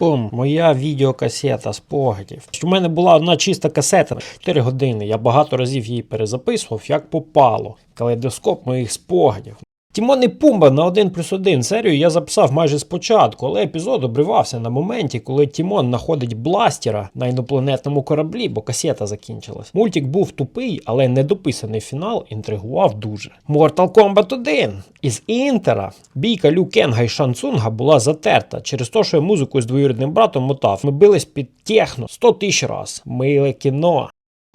Бум, моя відеокасета спогадів. У мене була одна чиста касета 4 години. Я багато разів її перезаписував, як попало. Калейдоскоп моїх спогадів. Тімон і Пумба на 1 плюс 1 серію я записав майже спочатку, але епізод обривався на моменті, коли Тімон знаходить бластера на інопланетному кораблі, бо касета закінчилась. Мультик був тупий, але недописаний фінал інтригував дуже. Mortal Kombat 1 із Інтера бійка Лю Кенга і Шансунга була затерта через те, що я музику з двоюрідним братом мотав. Ми бились під техно 100 тисяч раз. Миле кіно.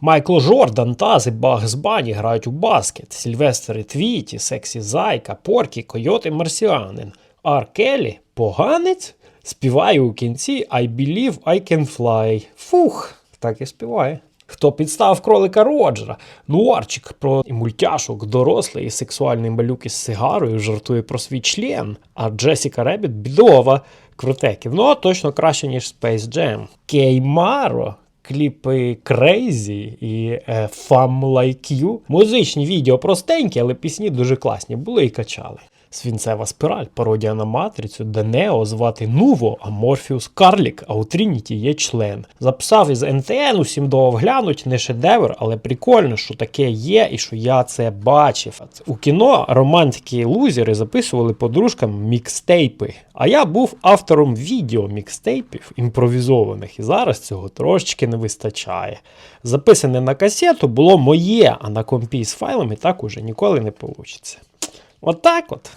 Майкл Жордан, Таз і Багс Бані грають у баскет. Сільвестр Твіті, Сексі Зайка, Поркі, Койот і Марсіанин. Ар Келлі – поганець? Співає у кінці I believe I can fly. Фух, так і співає. Хто підстав кролика Роджера? Нуарчик про мультяшок, дорослий і сексуальний малюк із сигарою жартує про свій член. А Джесіка Ребіт бідова. Круте кіно точно краще, ніж Space Jam. Кеймаро. Кліпи Crazy і е, Fam Like You. Музичні відео простенькі, але пісні дуже класні були і качали. Свінцева спіраль, пародія на матрицю, де Нео звати Нуво, а Морфіус Карлік, а у Трініті є член. Записав із НТН, усім глянуть, не шедевр, але прикольно, що таке є і що я це бачив. У кіно романтики лузери записували подружкам мікстейпи. А я був автором відео мікстейпів імпровізованих, і зараз цього трошечки не вистачає. Записане на касету було моє, а на компі з файлами так уже ніколи не вийде. Отак от.